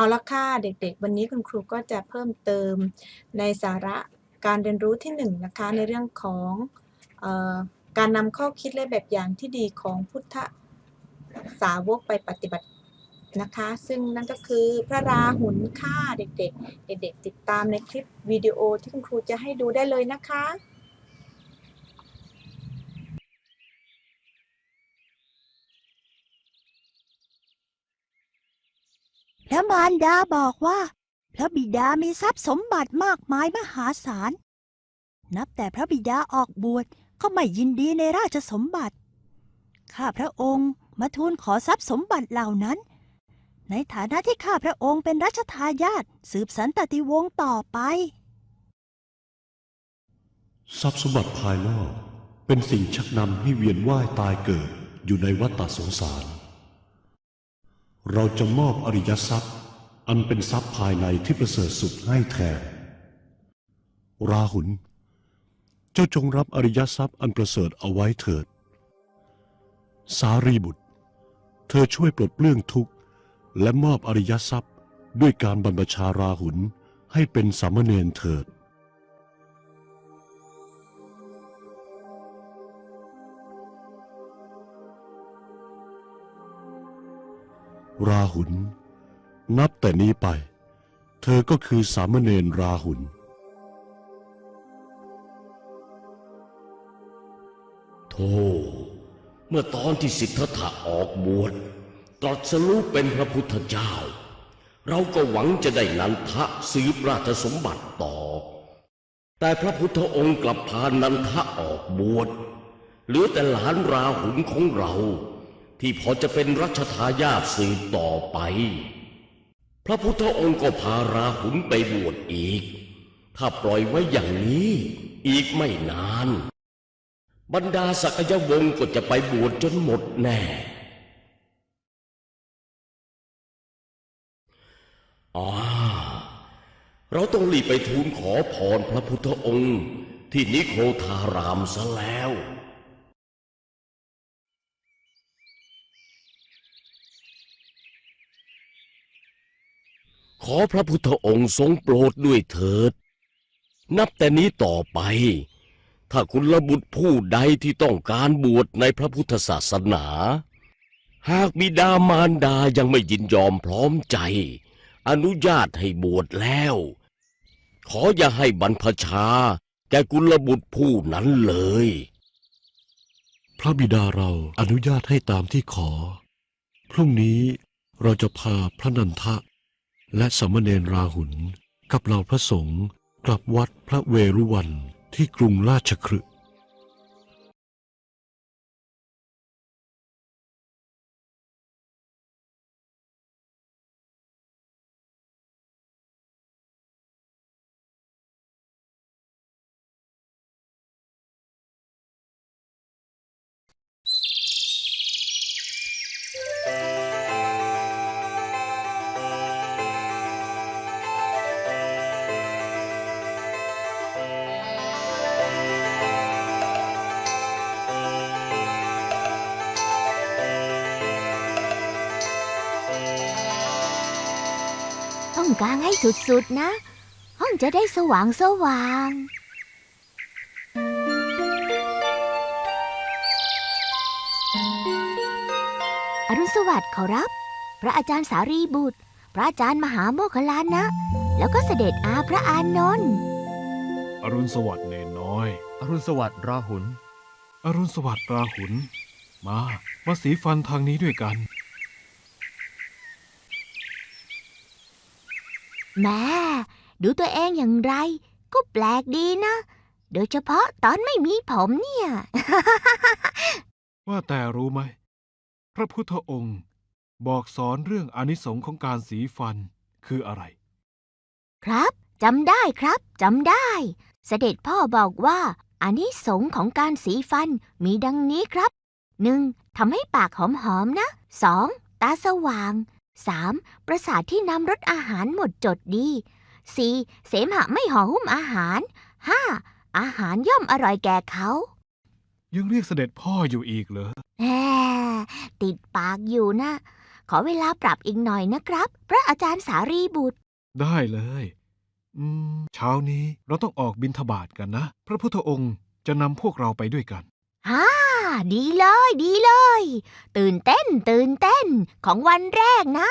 เอาละค่ะเด็กๆ วันนี้คุณครูก็จะเพิ่มเติมในสาระการเรียนรู้ที่หนึ่งนะคะในเรื่องของเออการนำข้อคิดและแบบอย่างที่ดีของพุทธสาวกไปปฏิบัตินะคะ ซึ่งนั่นก็คือพระราหุลค่าเด็กๆ เด็กๆ ติดตามในคลิปวิดีโอที่คุณครูจะให้ดูได้เลยนะคะ พระมารดาบอกว่า พระบิดามีทรัพย์สมบัติมากมายมหาศาล นับแต่พระบิดาออกบวชก็ไม่ยินดีในราชสมบัติ ข้าพระองค์มาทูลขอทรัพย์สมบัติเหล่านั้น ในฐานะที่ข้าพระองค์เป็นรัชทายาทสืบสันตติวงศ์ต่อไป ทรัพย์สมบัติภายนอกเป็นสิ่งชักนำให้เวียนว่ายตายเกิดอยู่ในวัฏฏสงสาร เราจะมอบอริยทรัพย์ อันเป็นทรัพย์ภายในที่ประเสริฐสุดให้แทน ราหุล เจ้าจงรับอริยทรัพย์อันประเสริฐเอาไว้เถิด สารีบุตร เธอช่วยปลดเปลื้องทุกข์ และมอบอริยทรัพย์ด้วยการบรรพชาราหุลให้เป็นสามเณรเถิด ราหุลนับแต่นี้ไป เธอก็คือสามเณรราหุลโธ่เมื่อตอนที่สิทธัตถะออกบวชตรัสรู้เป็นพระพุทธเจ้า เราก็หวังจะได้นันทะสืบราชสมบัติต่อ แต่พระพุทธองค์กลับพานันทะออกบวชเหลือแต่หลานราหุลของเรา ที่พอจะเป็นรัชทายาทสืบต่อไป พระพุทธองค์ก็พาราหุลไปบวชอีก ถ้าปล่อยไว้อย่างนี้อีกไม่นาน บรรดาศักยวงศ์ก็จะไปบวชจนหมดแน่อาเราต้องรีบไปทูลขอพรพระพุทธองค์ ที่นิโคทารามซะแล้ว ขอพระพุทธองค์ทรงโปรดด้วยเถิด นับแต่นี้ต่อไป ถ้าคุณระบุตรผู้ใดที่ต้องการบวชในพระพุทธศาสนา หากบิดามารดายังไม่ยินยอมพร้อมใจ อนุญาตให้บวชแล้ว ขออย่าให้บรรพชา แก่กุลบุตรผู้นั้นเลย พระบิดาเราอนุญาตให้ตามที่ขอ พรุ่งนี้เราจะพาพระนันทะ และสามเณรราหุลกับเหล่าพระสงฆ์กลับวัดพระเวรุวันที่กรุงราชคฤห์ ต้องกางให้สุดๆนะ ห้องจะได้สว่างสว่างอรุณสวัสดิ์ขอรับ พระอาจารย์สารีบุตร พระอาจารย์มหาโมคคลลานะ แล้วก็เสด็จอาพระอานนท์อรุณสวัสดิ์เนนน้อย อรุณสวัสดิ์ราหุล อรุณสวัสดิ์ราหุล มา มาสีฟันทางนี้ด้วยกัน แม่ดูตัวเองอย่างไร ก็แปลกดีนะ โดยเฉพาะตอนไม่มีผมเนี่ย ว่าแต่รู้ไหม พระพุทธองค์บอกสอนเรื่องอานิสงส์ของการสีฟันคืออะไร ครับจำได้ครับจำได้ เสด็จพ่อบอกว่าอานิสงส์ของการสีฟันมีดังนี้ครับ 1. ทำให้ปากหอมๆนะ 2. ตาสว่าง 3. ประสาทที่นำรสอาหารหมดจดดี 4. เสมหะไม่ห่อหุ้มอาหาร 5. อาหารย่อมอร่อยแก่เขายังเรียกเสด็จพ่ออยู่อีกเหรอแหมติดปากอยู่นะ ขอเวลาปรับอีกหน่อยนะครับ พระอาจารย์สารีบุตร ได้เลย อืม เช้านี้เราต้องออกบินทบาทกันนะ พระพุทธองค์จะนำพวกเราไปด้วยกัน ฮ่า ดีเลยดีเลย ตื่นเต้นตื่นเต้นของวันแรกนะ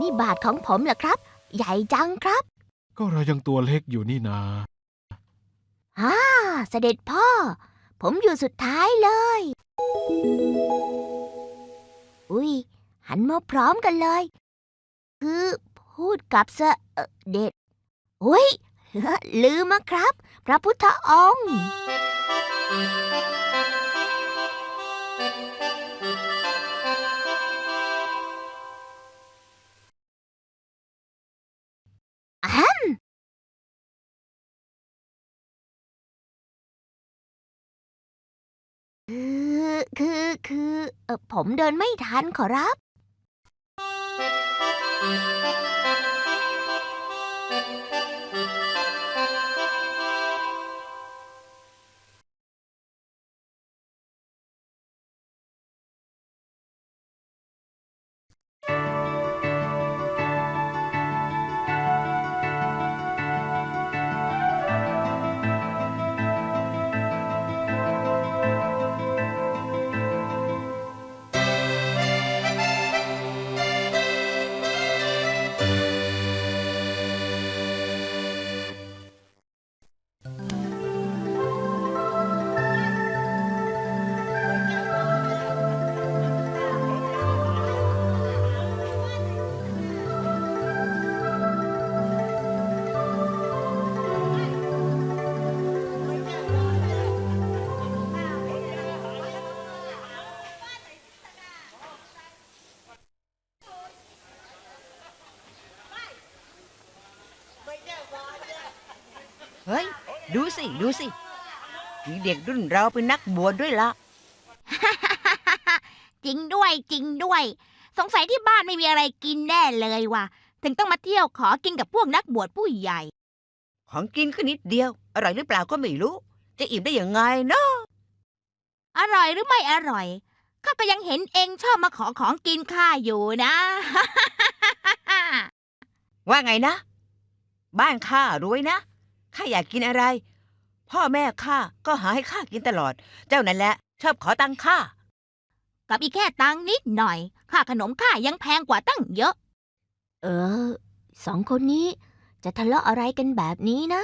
นี่บาทของผมเหรอครับ ใหญ่จังครับ ก็เรายังตัวเล็กอยู่นี่นาฮ่าเสด็จพ่อ ผมอยู่สุดท้ายเลย อุ้ยหันมาพร้อมกันเลย คือพูดกับเสเอ่อเด็ดอุ้ยลืมอะครับ พระพุทธองค์อะฮัม คือคือคือเออผมเดินไม่ทันขอรับ เฮ้ย ดูสิ ดูสิ มีเด็กรุ่นเราเป็นนักบวชด้วยละ จริงด้วยจริงด้วย สงสัยที่บ้านไม่มีอะไรกินแน่เลยว่ะ ถึงต้องมาเที่ยวขอกินกับพวกนักบวชผู้ใหญ่ ของกินก็นิดเดียว อร่อยหรือเปล่าก็ไม่รู้ จะอิ่มได้ยังไงเนาะอร่อยหรือไม่อร่อยข้าก็ยังเห็นเองชอบมาขอของกินข้าอยู่นะ ว่าไงนะ บ้านข้ารวยนะ ข้าอยากกินอะไร พ่อแม่ข้าก็หาให้ข้ากินตลอด เจ้านั่นแหละ ชอบขอตังค่ากับอีกแค่ตังค์นิดหน่อย ค่าขนมข้ายังแพงกว่าตั้งเยอะ เออ สองคนนี้จะทะเลาะอะไรกันแบบนี้นะ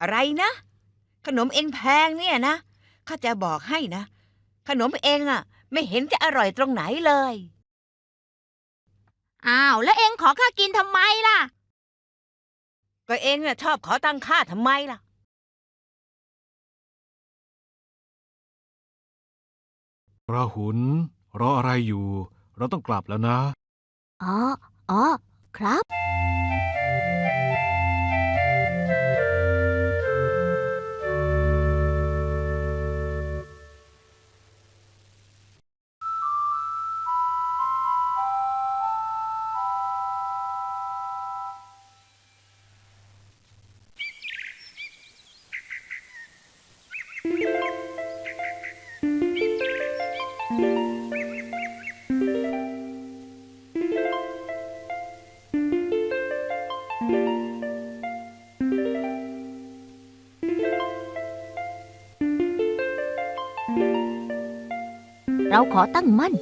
อะไรนะ ขนมเองแพงเนี่ยนะข้าจะบอกให้นะ ขนมเองอะไม่เห็นจะอร่อยตรงไหนเลย อ้าว แล้วเองขอข้ากินทำไมล่ะ ก็เองน่ะชอบขอตังค่าทำไมล่ะ ราหุลรออะไรอยู่ เราต้องกลับแล้วนะ อ๋อ อ๋อ ครับ เราขอตั้งมั่น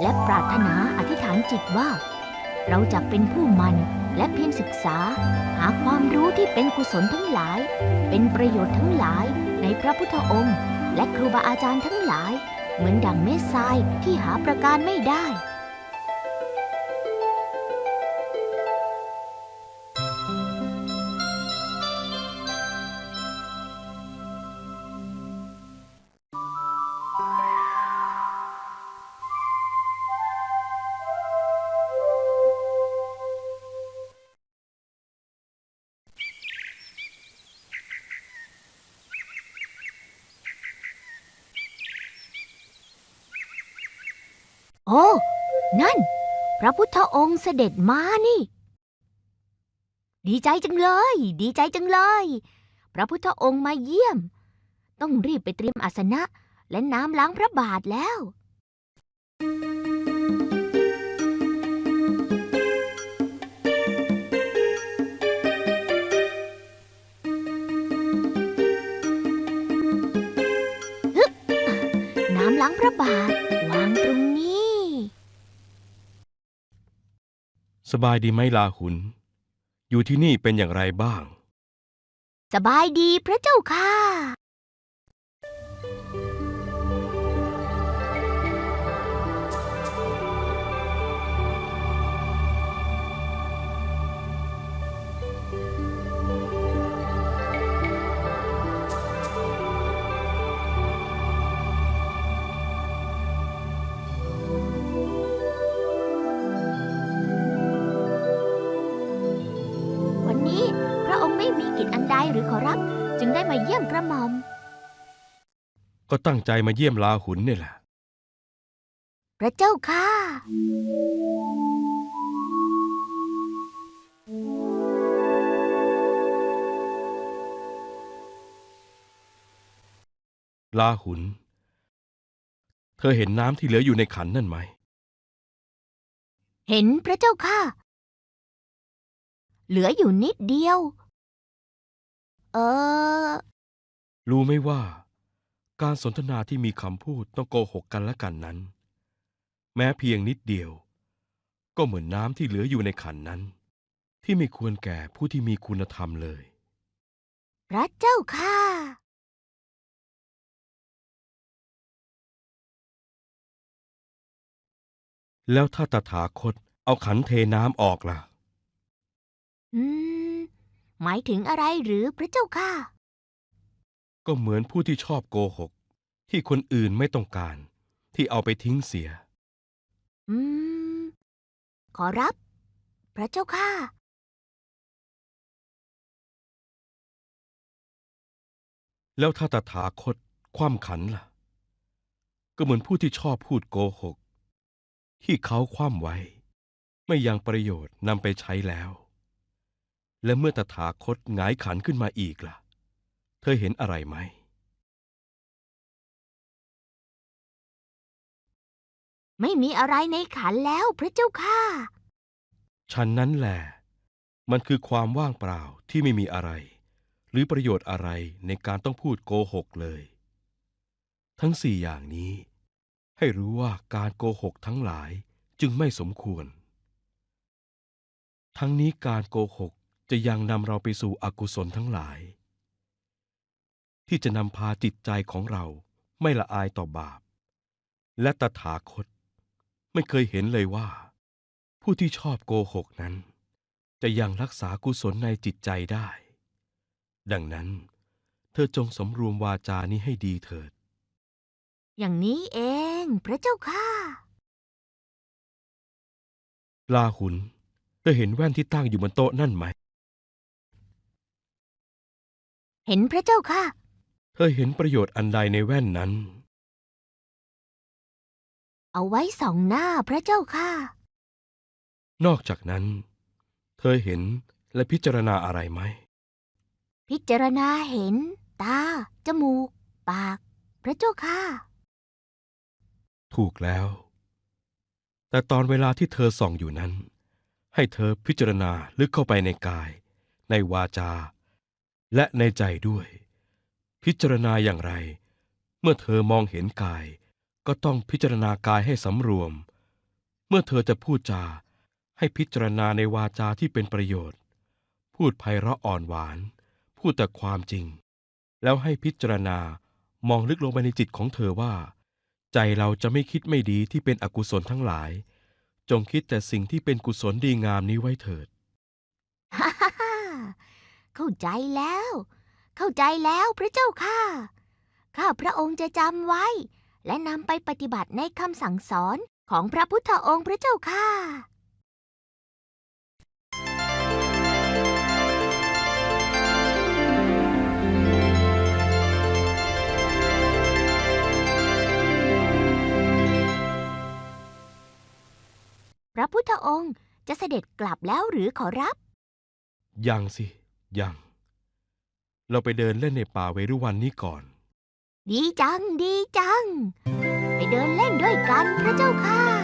และปรารถนาอธิษฐานจิตว่า เราจะเป็นผู้มันและเพียรศึกษา หาความรู้ที่เป็นกุศลทั้งหลาย เป็นประโยชน์ทั้งหลายในพระพุทธองค์ และครูบาอาจารย์ทั้งหลาย เหมือนดังเม็ดทรายที่หาประการไม่ได้ โอ้ นั่น พระพุทธองค์เสด็จมานี่ ดีใจจังเลย ดีใจจังเลย พระพุทธองค์มาเยี่ยม ต้องรีบไปเตรียมอาสนะและน้ำล้างพระบาทแล้วน้ำล้างพระบาท สบายดีไหมลาหุน อยู่ที่นี่เป็นอย่างไรบ้าง สบายดีพระเจ้าค่ะ รือขอรับ จึงได้มาเยี่ยมกระหม่อม ก็ตั้งใจมาเยี่ยมลาหุนเนี่ยแหละ พระเจ้าค่ะ ลาหุน เธอเห็นน้ำที่เหลืออยู่ในขันนั่นไหม เห็นพระเจ้าค่ะ เหลืออยู่นิดเดียว เออ รู้ไหมว่า การสนทนาที่มีคำพูดต้องโกหกกันและกันนั้น แม้เพียงนิดเดียว ก็เหมือนน้ำที่เหลืออยู่ในขันนั้น ที่ไม่ควรแก่ผู้ที่มีคุณธรรมเลย พระเจ้าค่ะ แล้วถ้าตถาคตเอาขันเทน้ำออกล่ะ อืม หมายถึงอะไรหรือพระเจ้าค่ะ ก็เหมือนผู้ที่ชอบโกหก ที่คนอื่นไม่ต้องการ ที่เอาไปทิ้งเสีย อืม ขอรับ พระเจ้าค่ะ แล้วถ้าตถาคตคว่ำขันล่ะ ก็เหมือนผู้ที่ชอบพูดโกหก ที่เขาคว่ำไว้ ไม่ยังประโยชน์นำไปใช้แล้ว และเมื่อตถาคตหงายขันขึ้นมาอีกล่ะ เธอเห็นอะไรไหม ไม่มีอะไรในขันแล้วพระเจ้าค่ะ ฉันนั้นแหละ มันคือความว่างเปล่าที่ไม่มีอะไร หรือประโยชน์อะไรในการต้องพูดโกหกเลย ทั้งสี่อย่างนี้ ให้รู้ว่าการโกหกทั้งหลายจึงไม่สมควร ทั้งนี้การโกหก จะยังนำเราไปสู่อกุศลทั้งหลาย ที่จะนำพาจิตใจของเราไม่ละอายต่อบาป และตถาคต ไม่เคยเห็นเลยว่า ผู้ที่ชอบโกหกนั้น จะยังรักษากุศลในจิตใจได้ ดังนั้น เธอจงสำรวมวาจานี้ให้ดีเถิด อย่างนี้เอง พระเจ้าค่ะลาหุนเธอเห็นแว่นที่ตั้งอยู่บนโต๊ะนั่นไหม เห็นพระเจ้าค่ะ เธอเห็นประโยชน์อันใดในแว่นนั้น เอาไว้ส่องหน้าพระเจ้าค่ะ นอกจากนั้น เธอเห็นและพิจารณาอะไรไหม พิจารณาเห็น ตา จมูก ปาก พระเจ้าค่ะ ถูกแล้ว แต่ตอนเวลาที่เธอส่องอยู่นั้น ให้เธอพิจารณาลึกเข้าไปในกาย ในวาจา และในใจด้วย พิจารณาอย่างไร เมื่อเธอมองเห็นกาย ก็ต้องพิจารณากายให้สำรวม เมื่อเธอจะพูดจา ให้พิจารณาในวาจาที่เป็นประโยชน์ พูดไพเราะอ่อนหวาน พูดแต่ความจริง แล้วให้พิจารณามองลึกลงไปในจิตของเธอว่า ใจเราจะไม่คิดไม่ดีที่เป็นอกุศลทั้งหลาย จงคิดแต่สิ่งที่เป็นกุศลดีงามนี้ไว้เถิด เข้าใจแล้ว เข้าใจแล้วพระเจ้าค่ะ ข้าพระองค์จะจำไว้ และนำไปปฏิบัติในคำสั่งสอนของพระพุทธองค์พระเจ้าค่ะ พระพุทธองค์จะเสด็จกลับแล้วหรือขอรับ ยังสิ ยัง เราไปเดินเล่นในป่าเวรุวันนี้ก่อน ดีจัง ดีจัง ไปเดินเล่นด้วยกันพระเจ้าค่ะ